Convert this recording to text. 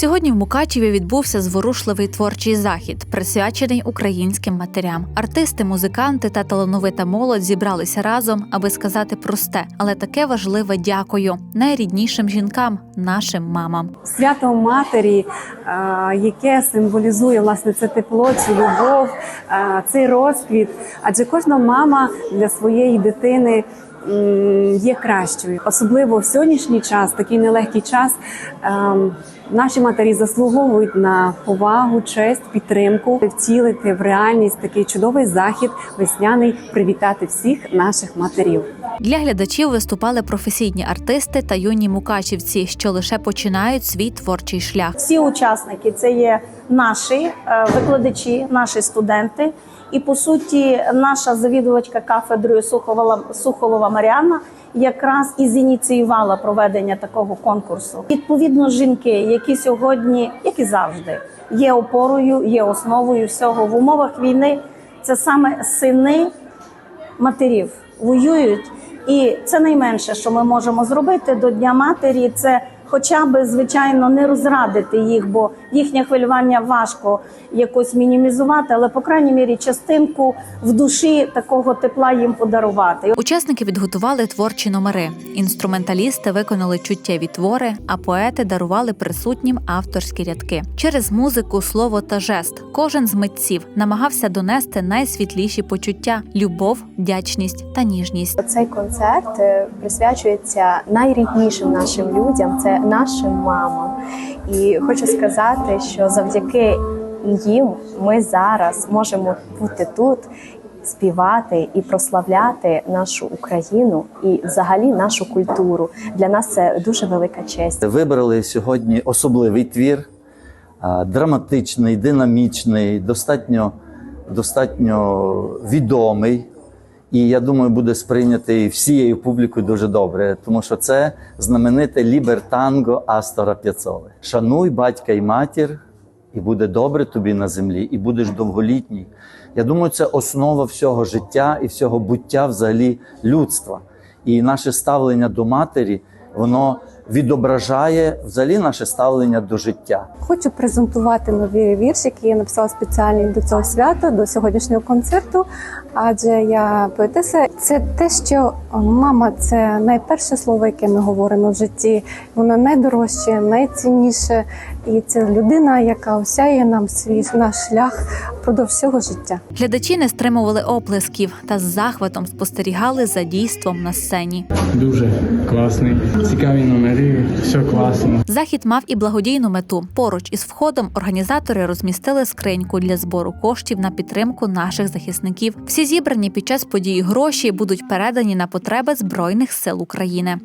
Сьогодні в Мукачеві відбувся зворушливий творчий захід, присвячений українським матерям. Артисти, музиканти та талановита молодь зібралися разом, аби сказати просте, але таке важливе дякую найріднішим жінкам, нашим мамам. Свято матері, е, яке символізує власне це тепло, цю любов, е, цей розквіт. Адже кожна мама для своєї дитини є кращою, особливо в сьогоднішній час, такий нелегкий час. ем, Наші матері заслуговують на повагу, честь, підтримку, втілити в реальність такий чудовий захід весняний, привітати всіх наших матерів. Для глядачів виступали професійні артисти та юні мукачівці, що лише починають свій творчий шлях. Всі учасники це є наші е, викладачі, наші студенти. І по суті, наша завідувачка кафедрою Суховала Сухолова Маріана якраз і зініціювала проведення такого конкурсу. Відповідно, жінки, які сьогодні, як і завжди, є опорою, є основою всього в умовах війни. Це саме сини матерів воюють, і це найменше, що ми можемо зробити до Дня матері. Це хоча б звичайно не розрадити їх, бо їхнє хвилювання важко якось мінімізувати, але по крайній мірі частинку в душі такого тепла їм подарувати. Учасники підготували творчі номери. Інструменталісти виконали чуттєві твори, а поети дарували присутнім авторські рядки. Через музику, слово та жест кожен з митців намагався донести найсвітліші почуття: любов, вдячність та ніжність. Цей концерт е, присвячується найріднішим нашим людям, це нашим мамам. І хочу сказати, що завдяки їм ми зараз можемо бути тут, співати і прославляти нашу Україну і взагалі нашу культуру. Для нас це дуже велика честь. Вибрали сьогодні особливий твір, драматичний, динамічний, достатньо, достатньо відомий. І я думаю, буде сприйнятий всією публікою дуже добре, тому що це знамените лібертанго Астора П'яцоли. Шануй батька і матір, і буде добре тобі на землі, і будеш довголітній. Я думаю, це основа всього життя і всього буття взагалі людства. І наше ставлення до матері, воно відображає взагалі наше ставлення до життя. Хочу презентувати нові вірші, які я написала спеціально до цього свята, до сьогоднішнього концерту. Адже я поетеса. Це те, що мама це найперше слово, яке ми говоримо в житті. Воно найдорожче, найцінніше, і це людина, яка осяє нам свій наш шлях впродовж всього життя. Глядачі не стримували оплесків та з захватом спостерігали за дійством на сцені. Дуже класний, цікаві номери, все класно. Захід мав і благодійну мету. Поруч із входом організатори розмістили скриньку для збору коштів на підтримку наших захисників. Всі зібрані під час події гроші будуть передані на потреби збройних сил України.